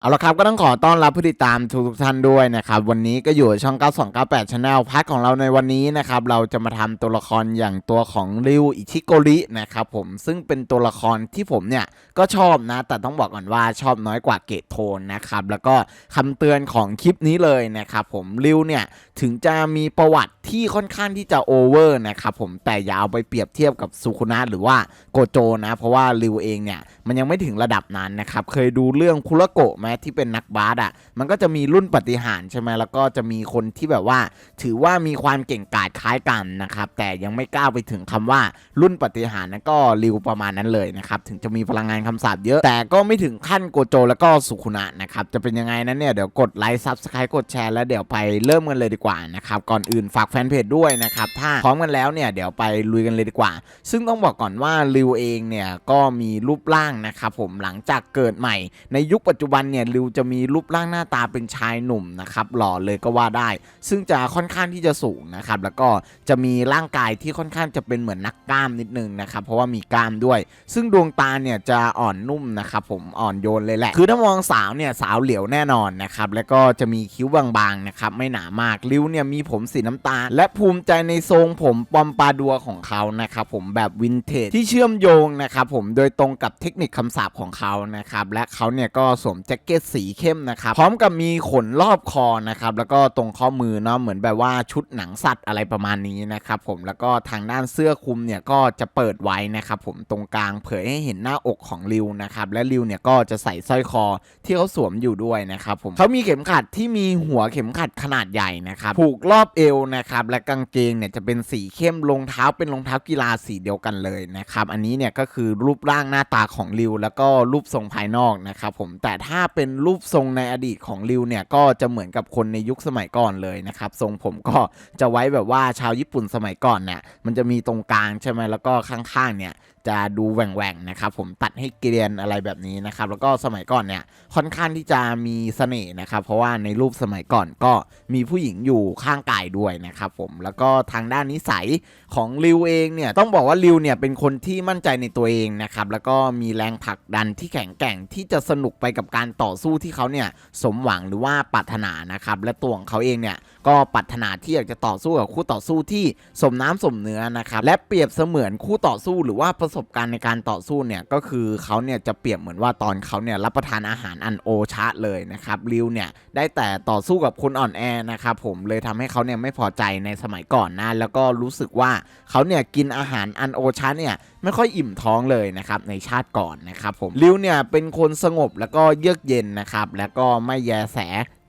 เอาละครับก็ต้องขอต้อนรับผู้ติดตามทุกท่านด้วยนะครับวันนี้ก็อยู่ช่อง 9298 Channel พักของเราในวันนี้นะครับเราจะมาทำตัวละครอย่างตัวของริวอิชิโกรินะครับผมซึ่งเป็นตัวละครที่ผมเนี่ยก็ชอบนะ แต่ต้องบอกก่อนว่าชอบน้อยกว่าเกตโทนนะครับแล้วก็คำเตือนของคลิปนี้เลยนะครับผมริวเนี่ยถึงจะมีประวัติที่ค่อนข้างที่จะโอเวอร์นะครับผมแต่อย่าเอาไปเปรียบเทียบกับสุคุนะหรือว่าโกโจนะ เพราะว่าริวเองเนี่ยมันยังไม่ถึงระดับนั้นนะครับเคยดูเรื่องคุระโกะมที่เป็นนักบาสอะมันก็จะมีรุ่นปฏิหารใช่ไหมแล้วก็จะมีคนที่แบบว่า ถือว่ามีความเก่งกาจคล้ายกันนะครับแต่ยังไม่ก้าวไปถึงคำว่ารุ่นปฏิหารนั้นก็ริวประมาณนั้นเลยนะครับถึงจะมีพลังงานคำสาปเยอะ แต่ก็ไม่ถึงขั้นโกโจแล้วก็สุคุนะนะครับจะเป็นยังไงนั้นเนี่ยเดี๋ยวกดไลค์ซับสไครต์กดแชร์แล้วเดี๋ยวไปเริ่มกันเลยดีกว่านะครับก่อนอื่นฝากแฟนเพจด้วยนะครับถ้าพร้อมกันแล้วเนี่ยเดี๋ยวไปลุยกันเลยดีกว่า ซึ่งต้องบอกก่อนว่าริวเองเนี่ยก็มีรูปร่างนะครับผมหลังจากเกิดใหม่ในยุคปัจจุบันเนี่ยริวจะมีรูปร่างหน้าตาเป็นชายหนุ่มนะครับหล่อเลยก็ว่าได้ ซึ่งจะค่อนข้างที่จะสูงนะครับแล้วก็จะมีร่างกายที่ค่อนข้างจะเป็นเหมือนนักกล้ามนิดนึงนะครับเพราะว่ามีกล้ามด้วย ซึ่งดวงตาเนี่ยจะอ่อนนุ่มนะครับผมอ่อนโยนเลยแหละ คือถ้ามองสาวเนี่ยสาวเหลียวแน่นอนนะครับแล้วก็จะมีคิ้วบางๆนะครับไม่หนามากริ้วเนี่ยมีผมสีน้ำตาล และภูมิใจในทรงผมปอมปาดัวของเขานะครับผมแบบวินเทจที่เชื่อมโยงนะครับผมโดยตรงกับเทคนิคคำสาปของเขานะครับและเขาเนี่ยก็สวมแจ็คเก็ตสีเข้มนะครับ พร้อมกับมีขนรอบคอนะครับ แล้วก็ตรงข้อมือเนาะเหมือนแบบว่าชุดหนังสัตว์อะไรประมาณนี้นะครับผมแล้วก็ทางด้านเสื้อคลุมเนี่ยก็จะเปิดไว้นะครับผมตรงกลางเผยให้เห็นหน้าอกของริวนะครับและริวเนี่ยก็จะใส่สร้อยคอที่เขาสวมอยู่ด้วยนะครับผมเขามีเข็มขัดที่มีหัวเข็มขัดขนาดใหญ่นะครับผูกรอบเอวนะครับและกางเกงเนี่ยจะเป็นสีเข้มรองเท้าเป็นรองเท้ากีฬาสีเดียวกันเลยนะครับอันนี้เนี่ยก็คือรูปร่างหน้าตาของริวแล้วก็รูปทรงภายนอกนะครับผมแต่ถ้าเเป็นรูปทรงในอดีตของริวเนี่ยก็จะเหมือนกับคนในยุคสมัยก่อนเลยนะครับทรงผมก็จะไว้แบบว่าชาวญี่ปุ่นสมัยก่อนเนี่ยมันจะมีตรงกลางใช่ไหมแล้วก็ข้างๆเนี่ย จะดูแหว่งๆนะครับผมตัดให้เกรียนอะไรแบบนี้นะครับแล้วก็สมัยก่อนเนี่ยค่อนข้างที่จะมีเสน่ห์นะครับเพราะว่าในรูปสมัยก่อนก็มีผู้หญิงอยู่ข้างกายด้วยนะครับผมแล้วก็ทางด้านนิสัยของริวเองเนี่ยต้องบอกว่าริวเนี่ยเป็นคนที่มั่นใจในตัวเองนะครับแล้วก็มีแรงผลักดันที่แข็งแกร่งที่จะสนุกไปกับการต่อสู้ที่เขาเนี่ยสมหวังหรือว่าปรารถนานะครับและตัวของเขาเองเนี่ยก็ปรารถนาที่อยากจะต่อสู้กับคู่ต่อสู้ที่สมน้ำสมเนื้อนะครับและเปรียบเสมือนคู่ต่อสู้หรือว่าประสบการณ์ในการต่อสู้เนี่ยก็คือเขาเนี่ยจะเปรียบเหมือนว่าตอนเขาเนี่ยรับประทานอาหารอันโอชะเลยนะครับริวเนี่ยได้แต่ต่อสู้กับคนอ่อนแอนะครับผมเลยทำให้เขาเนี่ยไม่พอใจในสมัยก่อนนะแล้วก็รู้สึกว่าเขาเนี่ยกินอาหารอันโอชะเนี่ยไม่ค่อยอิ่มท้องเลยนะครับในชาติก่อนนะครับผมริวเนี่ยเป็นคนสงบแล้วก็เยือกเย็นนะครับแล้วก็ไม่แยแส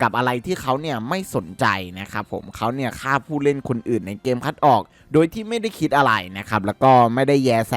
กับอะไรที่เขาเนี่ยไม่สนใจนะครับผมเขาเนี่ยฆ่าผู้เล่นคนอื่นในเกมคัดออก โดยที่ไม่ได้คิดอะไรนะครับแล้วก็ไม่ได้แยแส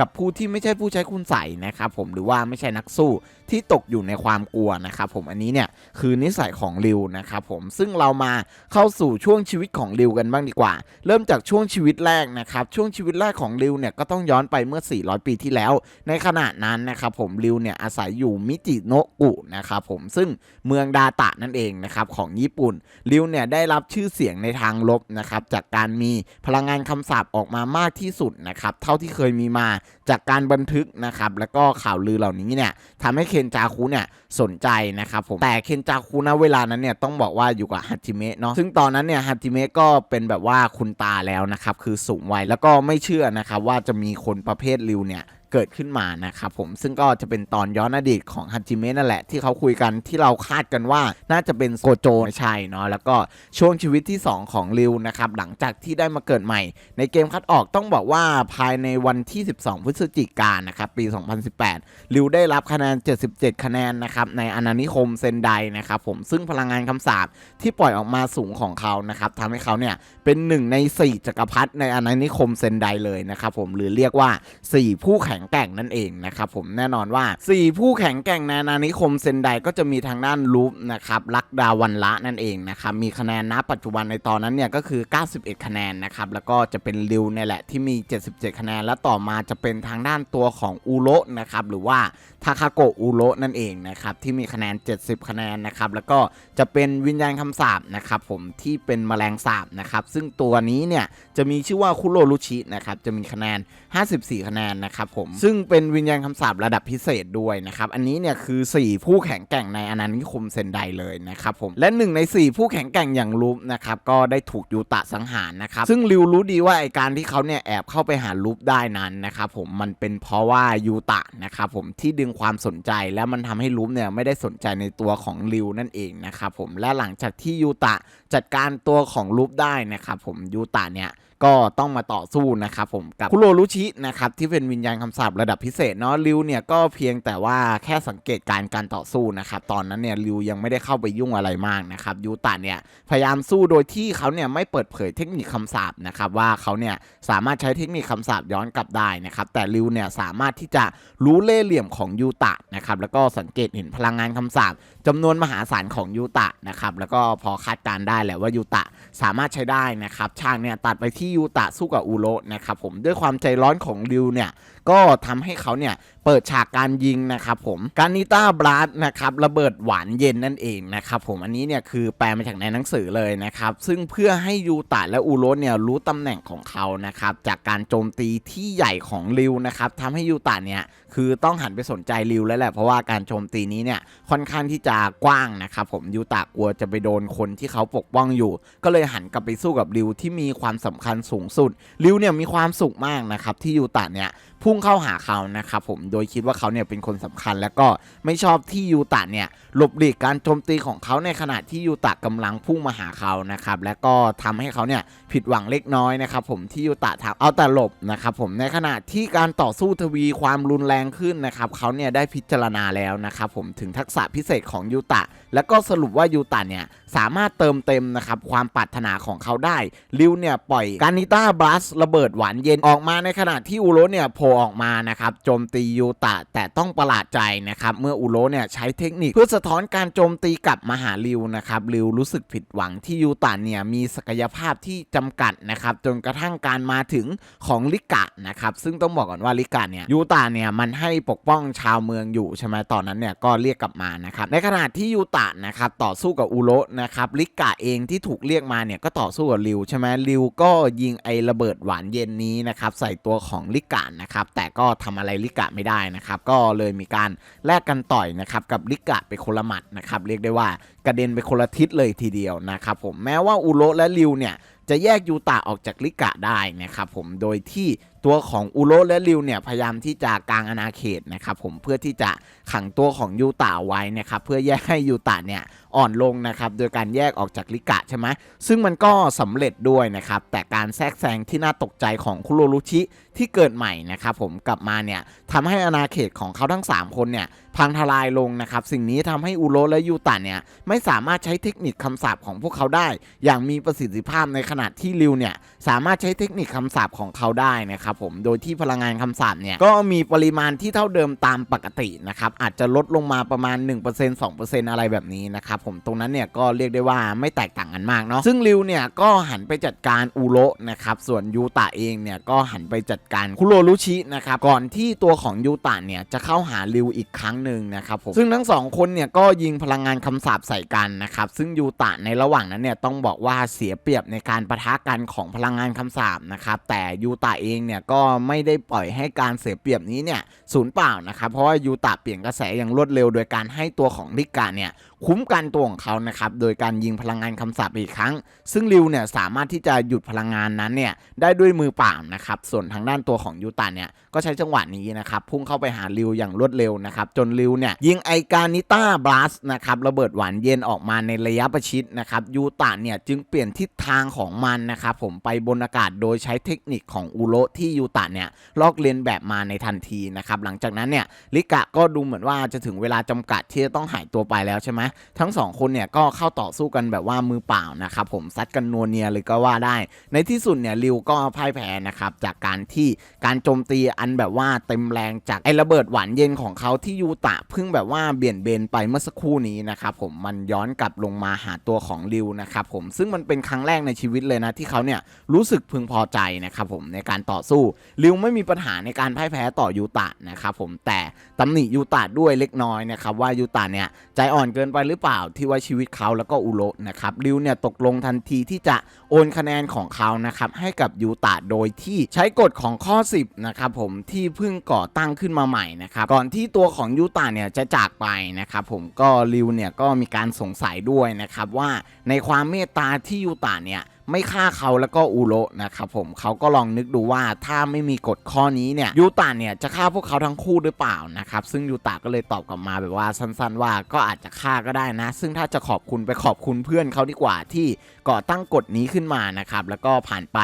กับผู้ที่ไม่ใช่ผู้ใช้คุณใส่นะครับผมหรือว่าไม่ใช่นักสู้ ที่ตกอยู่ในความกลัวนะครับผมอันนี้เนี่ยคือนิสัยของริวนะครับผมซึ่งเรามาเข้าสู่ช่วงชีวิตของริวกันบ้างดีกว่า เริ่มจากช่วงชีวิตแรกนะครับช่วงชีวิตแรกของริวเนี่ยก็ต้องย้อนไปเมื่อ 400 ปีที่แล้ว ในขณะนั้นนะครับผมริวเนี่ยอาศัยอยู่มิจิโนะกุนะครับผมซึ่งเมืองดาตะนั่นเองนะครับของญี่ปุ่นริวเนี่ยได้รับชื่อเสียงในทางลบนะครับจากการมีพลังงานคำสาปออกมามากที่สุดนะครับเท่าที่เคยมีมาจากการบันทึกนะครับแล้วก็ข่าวลือเหล่านี้เนี่ยทำให้เคนจาคุเนี่ยสนใจนะครับผมแต่เคนจาคุณเวลานั้นเนี่ยต้องบอกว่าอยู่กับฮัจิเมะเนาะซึ่งตอนนั้นเนี่ยฮัจิเมะก็เป็นแบบว่าคุณตาแล้วนะครับคือสูงวัยแล้วก็ไม่เชื่อนะครับว่าจะมีคนประเภทริวเนี่ย เกิดขึ้นมานะครับผมซึ่งก็จะเป็นตอนย้อนอดีตของฮัจิเมะนั่นแหละที่เขาคุยกันที่เราคาดกันว่าน่าจะเป็นโกโจไม่ใช่เนาะแล้วก็ช่วงชีวิตที่ 2 ของริวนะครับหลังจากที่ได้มาเกิดใหม่ ในเกมคัดออกต้องบอกว่าภายในวันที่ 12 พฤศจิกายนนะครับปี 2018 ริวได้รับคะแนน 77 คะแนนนะครับในอาณานิคมเซนไดนะครับผมซึ่งพลังงานคำสาปที่ปล่อยออกมาสูงของเขานะครับทำให้เขาเนี่ยเป็นหนึ่งใน 4 จักรพรรดิในอาณานิคมเซนไดเลยนะครับผมหรือเรียกว่า 4 ผู้แข็งแกร่งนั่นเองนะครับผมแน่นอนว่า 4 ผู้แข็งแกร่งในอานิคมเซนไดก็จะมีทางด้านลูปนะครับลักดาวันละนั่นเองนะครับมีคะแนนณปัจจุบันในตอนนั้นเนี่ยก็คือ 91 คะแนนนะครับแล้วก็จะเป็นริวเนี่ยแหละที่มี 77 คะแนน แล้วต่อมาจะเป็นทางด้านตัวของอูโรนะครับหรือว่าทาคาโกะอูโรนั่นเองนะครับที่มีคะแนน 70 คะแนนนะครับแล้วก็จะเป็นวิญญาณคำสาปนะครับผมที่เป็นแมลงสาบนะครับซึ่งตัวนี้เนี่ยจะมีชื่อว่าคุโรรุชินะครับจะมีคะแนน 54 คะแนนนะครับผมซึ่งเป็นวิญญาณคำสาประดับพิเศษด้วยนะครับ อันนี้เนี่ยคือ 4 ผู้แข็งแกร่งในอาณานิคมเซนไดเลยนะครับผม และหนึ่งใน 4 ผู้แข็งแกร่งอย่างลูปนะครับ ก็ได้ถูกยูตะสังหารนะครับ ซึ่งริวรู้ดีว่าไอการที่เขาเนี่ยแอบเข้าไปหาลูปได้นั้นนะครับผม มันเป็นเพราะว่ายูตะนะครับผมที่ดึงความสนใจแล้วมันทำให้ลูปเนี่ยไม่ได้สนใจในตัวของริวนั่นเองนะครับผม และหลังจากที่ยูตะจัดการตัวของลูปได้นะครับผมยูตะเนี่ย ก็ต้องมาต่อสู้นะครับผมกับคุโรรุชินะครับที่เป็นวิญญาณคำสาประดับพิเศษเนาะริวเนี่ยก็เพียงแต่ว่าแค่สังเกตการณ์การต่อสู้นะครับตอนนั้นเนี่ยริวยังไม่ได้เข้าไปยุ่งอะไรมากนะครับยูตะเนี่ยพยายามสู้โดยที่เขาเนี่ยไม่เปิดเผยเทคนิคคำสาปนะครับว่าเขาเนี่ยสามารถใช้เทคนิคคำสาปย้อนกลับได้นะครับแต่ริวเนี่ยสามารถที่จะรู้เล่ห์เหลี่ยมของยูตะนะครับแล้วก็สังเกตเห็นพลังงานคำสาปจำนวนมหาศาลของยูตะนะครับแล้วก็พอคาดการณ์ได้แหละว่ายูตะสามารถใช้ได้นะครับฉากเนี่ยตัดไปที่ยูตะสู้กับอูโรนะครับผมด้วยความใจร้อนของริวเนี่ย ก็ทำให้เขาเนี่ยเปิดฉากการยิงนะครับผมการนิต้าบลัสนะครับระเบิดหวานเย็นนั่นเองนะครับผมอันนี้เนี่ยคือแปลมาจากในหนังสือเลยนะครับซึ่งเพื่อให้ยูตะและอูโระเนี่ยรู้ตำแหน่งของเขานะครับจากการโจมตีที่ใหญ่ของริวนะครับทำให้ยูตะเนี่ยคือต้องหันไปสนใจริวแล้วแหละเพราะว่าการโจมตีนี้เนี่ยค่อนข้างที่จะกว้างนะครับผมยูตะกลัวจะไปโดนคนที่เขาปกป้องอยู่ ก็เลยหันกลับไปสู้กับริวที่มีความสำคัญสูงสุดริวเนี่ยมีความสุขมากนะครับที่ยูตะเนี่ยพุ่งเข้าหาเขานะครับผมโดยคิดว่าเขาเนี่ยเป็นคนสำคัญ แล้วก็ไม่ชอบที่ยูตะเนี่ยหลบหลีกการโจมตีของเขาในขณะที่ยูตะกำลังพุ่งมาหาเขานะครับและก็ทำให้เขาเนี่ยผิดหวังเล็กน้อยนะครับผมที่ยูตะทำเอาแต่หลบนะครับผมในขณะที่การต่อสู้ทวีความรุนแรงขึ้นนะครับเขาเนี่ยได้พิจารณาแล้วนะครับผมถึงทักษะพิเศษของยูตะ แล้วก็สรุปว่ายูตะเนี่ยสามารถเติมเต็มนะครับความปรารถนาของเขาได้ริวเนี่ยปล่อยการนิต้าบลัสระเบิดหวานเย็นออกมาในขณะที่อูโรเนี่ยโผล่ออกมานะครับโจมตียูตะแต่ต้องประหลาดใจนะครับเมื่ออูโรเนี่ยใช้เทคนิคเพื่อสะท้อนการโจมตีกลับมาหาริวนะครับริวรู้สึกผิดหวังที่ยูตะเนี่ยมีศักยภาพที่จำกัดนะครับจนกระทั่งการมาถึงของลิกะนะครับซึ่งต้องบอกก่อนว่าลิกะเนี่ยยูตะเนี่ยมันให้ปกป้องชาวเมืองอยู่ใช่ไหมตอนนั้นเนี่ยก็เรียกกลับมานะครับในขณะที่ยูตะนะครับต่อสู้กับอูโรนะครับลิกะเองที่ถูกเรียกมาเนี่ยก็ต่อสู้กับริวใช่ไหมริวก็ยิงไอระเบิดหวานเย็นนี้นะครับใส่ตัวของลิกะนะครับแต่ก็ทำอะไรลิกะไม่ได้นะครับ ก็เลยมีการแลกกันต่อยนะครับกับลิกะไปคนละหมัดนะครับเรียกได้ว่ากระเด็นไปคนละทิศเลยทีเดียวนะครับผมแม้ว่าอูโรและริวเนี่ยจะแยกยูตะออกจากลิกะได้นะครับผมโดยที่ตัวของอูโรและริวเนี่ยพยายามที่จะกางอาณาเขตนะครับผมเพื่อที่จะขังตัวของยูตะไว้นะครับเพื่อแยกให้ยูตะเนี่ย อ่อนลงนะครับโดยการแยกออกจากลิกะใช่ไหมซึ่งมันก็สำเร็จด้วยนะครับแต่การแทรกแซงที่น่าตกใจของคุโรรุชิที่เกิดใหม่นะครับผมกลับมาเนี่ยทำให้อาณาเขตของเขาทั้ง 3 คนเนี่ยพังทลายลงนะครับสิ่งนี้ทำให้อูโรและยูตะเนี่ยไม่สามารถใช้เทคนิคคำสาปของพวกเขาได้ อย่างมีประสิทธิภาพในขณะที่ริวเนี่ยสามารถใช้เทคนิคคำสาปของเขาได้นะครับผมโดยที่พลังงานคำสาปเนี่ยก็มีปริมาณที่เท่าเดิมตามปกตินะครับอาจจะลดลงมาประมาณ 1% 2%อะไรแบบนี้นะครับผมตรงนั้นเนี่ยก็เรียกได้ว่าไม่แตกต่างกันมากเนาะซึ่งริวเนี่ยก็หันไปจัดการอูโระนะครับส่วนยูตะเองเนี่ยก็หันไปจัดการคุโรรุชินะครับก่อนที่ตัวของยูตะเนี่ยจะเข้าหาริวอีกครั้งหนึ่งนะครับผมซึ่งทั้งสองคนเนี่ยก็ยิงพลังงานคำสาปใส่กันนะครับซึ่งยูตะในระหว่างนั้นเนี่ยต้องบอกว่าเสียเปรียบในการประทะกันของพลังงานคำสาปนะครับแต่ยูตะเองเนี่ยก็ไม่ได้ปล่อยให้การเสียเปรียบนี้เนี่ยสูญเปล่านะครับเพราะว่ายูตะเปลี่ยนกระแสอย่างรวดเร็วโดยการให้ตัวของลิกาเนี่ย คุ้มกันตัวของเขานะครับโดยการยิงพลังงานคำสาปอีกครั้ง ซึ่งริวเนี่ยสามารถที่จะหยุดพลังงานนั้นเนี่ยได้ด้วยมือเปล่านะครับส่วนทางด้านตัวของยูตะเนี่ยก็ใช้จังหวะนี้นะครับพุ่งเข้าไปหาริวอย่างรวดเร็วนะครับจนริวเนี่ยยิงไอการนิต้าบลัสนะครับระเบิดหวานเย็นออกมาในระยะประชิดนะครับยูตะเนี่ยจึงเปลี่ยนทิศทางของมันนะครับผมไปบนอากาศโดยใช้เทคนิคของอูโรที่ยูตะเนี่ยลอกเลียนแบบมาในทันทีนะครับหลังจากนั้นเนี่ยลิกะก็ดูเหมือนว่าจะถึงเวลาจำกัดที่จะต้องหายตัวไปแล้วใช่ไหมทั้งสองคนเนี่ยก็เข้าต่อสู้กันแบบว่ามือเปล่านะครับผมซัดกันนัวเนียเลยก็ว่าได้ ในที่สุดเนี่ยริวก็พ่ายแพ้นะครับจากการที่การโจมตีอันแบบว่าเต็มแรงจากไอ้ระเบิดหวานเย็นของเขาที่ยูตะเพิ่งแบบว่าเบี่ยนเบนไปเมื่อสักครู่นี้นะครับผมมันย้อนกลับลงมาหาตัวของริวนะครับผมซึ่งมันเป็นครั้งแรกในชีวิตเลยนะที่เขาเนี่ยรู้สึกพึงพอใจนะครับผมในการต่อสู้ริวไม่มีปัญหาในการพ่ายแพ้ต่อยูตะนะครับผมแต่ตำหนิยูตะด้วยเล็กน้อยนะครับว่ายูตะเนี่ยใจอ่อนเกินไปหรือเปล่าที่ว่าชีวิตเขาแล้วก็อุโรนะครับริวเนี่ยตกลงทันทีที่จะโอนคะแนนของเขานะครับให้กับยูตะโดยที่ใช้กฎของข้อ 10นะครับผมที่เพิ่งก่อตั้งขึ้นมาใหม่นะครับก่อนที่ตัวของยูตะเนี่ยจะจากไปนะครับผมก็ริวเนี่ยก็มีการสงสัยด้วยนะครับว่าในความเมตตาที่ยูตะเนี่ย ไม่ฆ่าเขาแล้วก็อุโรนะครับผมเขาก็ลองนึกดูว่าถ้าไม่มีกฎข้อนี้เนี่ยยูตะเนี่ยจะฆ่าพวกเขาทั้งคู่หรือเปล่านะครับซึ่งยูตะก็เลยตอบกลับมาแบบว่าสั้นๆ ว่าก็อาจจะฆ่าก็ได้นะ ซึ่งถ้าจะขอบคุณไปขอบคุณเพื่อนเขาดีกว่าที่ก่อตั้งกฎนี้ขึ้นมานะครับแล้วก็ผ่านไป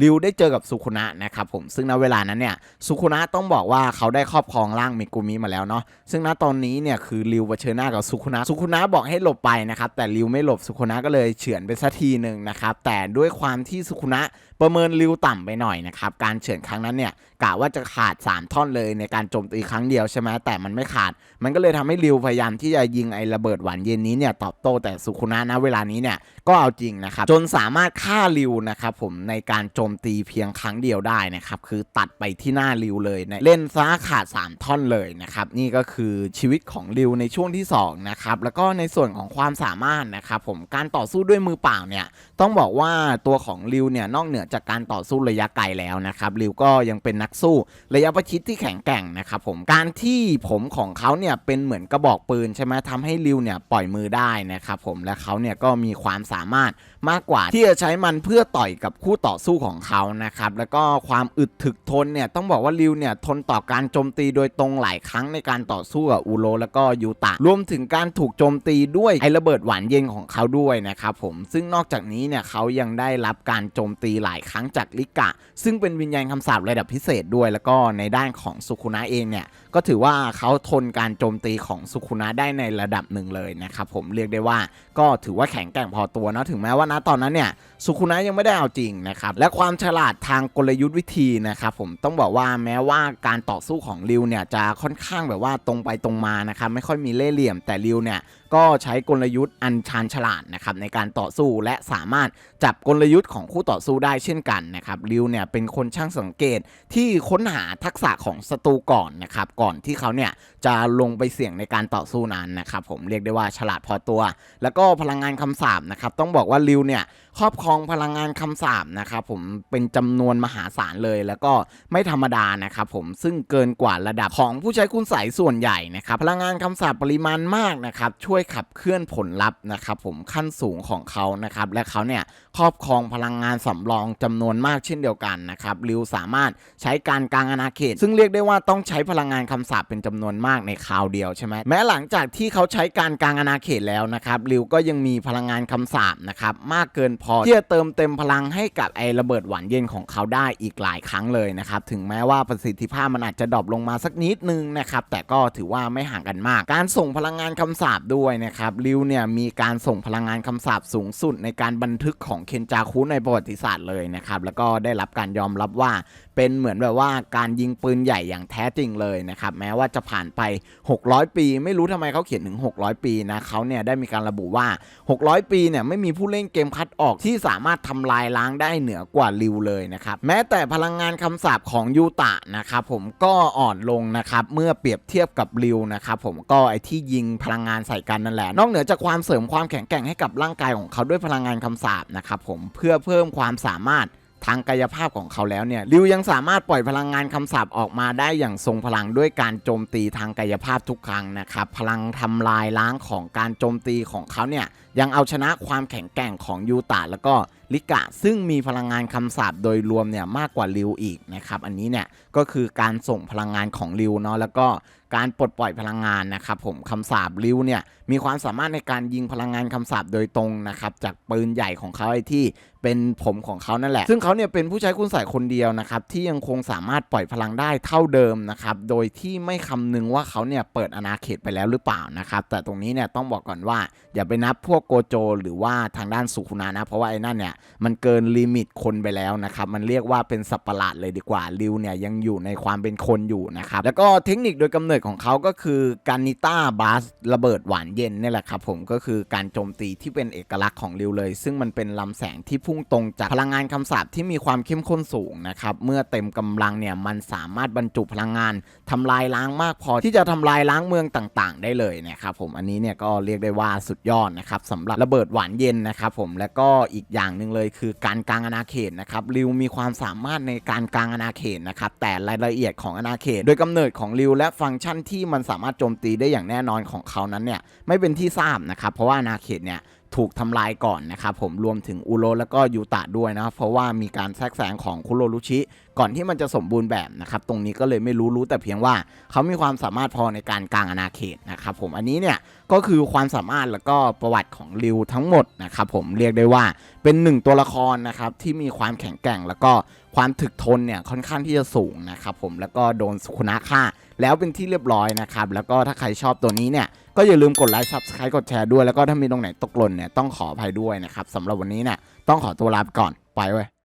ริวได้เจอกับสุคุนะนะครับผมซึ่งณเวลานั้นเนี่ยสุคุนะต้องบอกว่าเขาได้ครอบครองร่างเมกุมิมาแล้วเนาะซึ่งณตอนนี้เนี่ยคือริวเผชิญหน้ากับสุคุนะสุคุนะบอกให้หลบไปนะครับแต่ริวไม่หลบสุคุนะก็เลยเฉือนไปสักทีหนึ่งนะครับแต่ด้วยความที่สุคุนะประเมินริวต่ำไปหน่อยนะครับ การเฉือนครั้งนั้นเนี่ยกะว่าจะขาด 3 ท่อนเลยในการโจมตีครั้งเดียวใช่ไหมแต่มันไม่ขาด มันก็เลยทำให้ริวพยายามที่จะยิงไอ้ระเบิดหวานเย็นนี้เนี่ยตอบโต้แต่สุคุนะนะเวลานี้เนี่ยก็เอาจริงนะครับ จนสามารถฆ่าริวนะครับผมในการโจมตีเพียงครั้งเดียวได้นะครับคือตัดไปที่หน้าริวเลยนะเล่นซะขาด 3 ท่อนเลยนะครับนี่ก็คือชีวิตของริวในช่วงที่2นะครับแล้วก็ในส่วนของความสามารถนะครับผมการต่อสู้ด้วยมือเปล่าเนี่ยต้องบอกว่าตัวของริวเนี่ยนอกเหนือจากการต่อสู้ระยะไกลแล้วนะครับริวก็ยังเป็นนักสู้ระยะประชิดที่แข็งแกร่งนะครับผมการที่ผมของเขาเนี่ยเป็นเหมือนกระบอกปืนใช่ไหมทำให้ริวเนี่ยปล่อยมือได้นะครับผมและเขาเนี่ยก็มีความสามารถมากกว่าที่จะใช้มันเพื่อต่อยกับคู่ต่อสู้ของเขานะครับแล้วก็ความอึดถึกทนเนี่ยต้องบอกว่าริวเนี่ยทนต่อการโจมตีโดยตรงหลายครั้งในการต่อสู้กับอูโรแล้วก็ยูตะรวมถึงการถูกโจมตีด้วยไอระเบิดหวานเย็นของเขาด้วยนะครับผมซึ่งนอกจากนี้เนี่ยเขายังได้รับการโจมตีหลายครั้งจากลิกะ ซึ่งเป็นวิญญาณคำสาประดับพิเศษด้วย แล้วก็ในด้านของสุคุนะเองเนี่ยก็ถือว่าเขาทนการโจมตีของสุคุนะได้ในระดับหนึ่งเลยนะครับผมเรียกได้ว่าก็ถือว่าแข็งแกร่งพอตัวนะถึงแม้ว่าณตอนนั้นเนี่ยสุคุนะยังไม่ได้เอาจริงนะครับและความฉลาดทางกลยุทธ์วิธีนะครับผมต้องบอกว่าแม้ว่าการต่อสู้ของริวเนี่ยจะค่อนข้างแบบว่าตรงไปตรงมานะครับไม่ค่อยมีเล่ห์เหลี่ยมแต่ริวเนี่ย ก็ใช้กลยุทธ์อันชาญฉลาดนะครับในการต่อสู้และสามารถจับกลยุทธ์ของคู่ต่อสู้ได้เช่นกันนะครับริวเนี่ยเป็นคนช่างสังเกตที่ค้นหาทักษะของศัตรูก่อนนะครับก่อนที่เขาเนี่ยจะลงไปเสี่ยงในการต่อสู้นั้นนะครับผมเรียกได้ว่าฉลาดพอตัว แล้วก็พลังงานคำสาบนะครับต้องบอกว่าริวเนี่ยครอบครองพลังงานคำสาบนะครับผมเป็นจำนวนมหาศาลเลย แล้วก็ไม่ธรรมดานะครับผมซึ่งเกินกว่าระดับของผู้ใช้คุณใสยส่วนใหญ่นะครับพลังงานคำสาบปริมาณมากนะครับช่วยขับเคลื่อนผลลัพธ์นะครับผมขั้นสูงของเขานะครับและเขาเนี่ย ครอบครองพลังงานสำรองจำนวนมากเช่นเดียวกันนะครับริวสามารถใช้การกลางอาณาเขต ซึ่งเรียกได้ว่าต้องใช้พลังงานคำสาปเป็นจำนวนมากในคราวเดียวใช่ไหมแม้หลังจากที่เขาใช้การกลางอาณาเขตแล้วนะครับริวก็ยังมีพลังงานคำสาปนะครับมากเกินพอที่จะเติมเต็มพลังให้กับไอระเบิดหวานเย็นของเขาได้อีกหลายครั้งเลยนะครับถึงแม้ว่าประสิทธิภาพมันอาจจะดรอปลงมาสักนิดนึงนะครับแต่ก็ถือว่าไม่ห่างกันมาก การส่งพลังงานคำสาปด้วยนะครับริวเนี่ยมีการส่งพลังงานคำสาปสูงสุดในการบันทึกของเคนจาคุในประวัติศาสตร์เลยนะครับ แล้วก็ได้รับการยอมรับว่าเป็นเหมือนแบบว่าการยิงปืนใหญ่อย่างแท้จริงเลยนะครับ แม้ว่าจะผ่านไป 600 ปี ไม่รู้ทำไมเขาเขียนถึง 600 ปีนะเขาเนี่ยได้มีการระบุว่า 600 ปีเนี่ยไม่มีผู้เล่นเกมคัดออกที่สามารถทำลายล้างได้เหนือกว่าริวเลยนะครับ แม้แต่พลังงานคำสาปของยูตะนะครับผมก็อ่อนลงนะครับเมื่อเปรียบเทียบกับริวนะครับผมก็ไอที่ยิงพลังงานใส่กันนั่นแหละ นอกเหนือจากความเสริมความแข็งแกร่งให้กับร่างกายของเขาด้วยพลังงานคำสาปนะครับผมเพื่อเพิ่มความสามารถทางกายภาพของเขาแล้วเนี่ยริวยังสามารถปล่อยพลังงานคำสาปออกมาได้อย่างทรงพลังด้วยการโจมตีทางกายภาพทุกครั้งนะครับพลังทำลายล้างของการโจมตีของเขาเนี่ยยังเอาชนะความแข็งแกร่งของยูตะแล้วก็ลิกะ ซึ่งมีพลังงานคำสาปโดยรวมเนี่ยมากกว่าริวอีกนะครับอันนี้เนี่ยก็คือการส่งพลังงานของริวเนาะแล้วก็ การปลดปล่อยพลังงานนะครับผมคำสาบริ้วเนี่ยมีความสามารถในการยิงพลังงานคำสาบโดยตรงนะครับจากปืนใหญ่ของเขาไอ้ที่ เป็นผมของเขานั่นแหละ ซึ่งเขาเนี่ยเป็นผู้ใช้คุณใส่คนเดียวนะครับที่ยังคงสามารถปล่อยพลังได้เท่าเดิมนะครับโดยที่ไม่คำนึงว่าเขาเนี่ยเปิดอาณาเขตไปแล้วหรือเปล่านะครับแต่ตรงนี้เนี่ยต้องบอกก่อนว่า อย่าไปนับพวกโกโจ หรือว่าทางด้านสุขุนานะ เพราะว่าไอ้นั่นเนี่ยมันเกินลิมิตคนไปแล้วนะครับมันเรียกว่าเป็นสัตว์ประหลาดเลยดีกว่าริวเนี่ยยังอยู่ในความเป็นคนอยู่นะครับแล้วก็เทคนิคโดยกำเนิดของเขาก็คือการนิต้าบาสระเบิดหวานเย็นนี่แหละครับผมก็คือการโจมตีที่เป็นเอกลักษณ์ของริวเลย ซึ่งมันเป็นลำแสงที่พุ่งพุ่งตรงจากพลังงานคำสาปที่มีความเข้มข้นสูงนะครับเมื่อเต็มกำลังเนี่ยมันสามารถบรรจุพลังงานทำลายล้างมากพอที่จะทำลายล้างเมืองต่างๆ ได้เลยนะครับผมอันนี้เนี่ยก็เรียกได้ว่าสุดยอดนะครับสำหรับระเบิดหวานเย็นนะครับผมและก็อีกอย่างหนึ่งเลยคือการกลางอาณาเขตนะครับริวมีความสามารถในการกลางอาณาเขตนะครับแต่รายละเอียดของอาณาเขต โดยกำเนิดของริวและฟังก์ชันที่มันสามารถโจมตีได้อย่างแน่นอนของเขานั้นเนี่ยไม่เป็นที่ทราบนะครับเพราะว่าอาณาเขตเนี่ย ถูกทำลายก่อนนะครับผมรวมถึงอุโรแล้วก็ยูตะด้วยนะครับเพราะว่ามีการแทรกแซงของคุโรรุชิ ก่อนที่มันจะสมบูรณ์แบบนะครับตรงนี้ก็เลยไม่รู้รู้แต่เพียงว่า เขามีความสามารถพอในการกลางอาณาเขตนะครับผมอันนี้เนี่ยก็คือความสามารถแล้วก็ประวัติของริวทั้งหมดนะครับผมเรียกได้ว่าเป็นหนึ่งตัวละครนะครับที่มีความแข็งแกร่งแล้วก็ ความถึกทนเนี่ยค่อนข้างที่จะสูงนะครับผมแล้วก็โดนสุคุนะฆ่าแล้วเป็นที่เรียบร้อยนะครับแล้วก็ถ้าใครชอบตัวนี้เนี่ยก็อย่าลืมกดไลค์ซับสไครต์กดแชร์ด้วยแล้วก็ถ้ามีตรงไหนตกหล่นเนี่ยต้องขออภัยด้วยนะครับสำหรับวันนี้เนี่ยต้องขอตัวลาไปก่อนไปเว้ย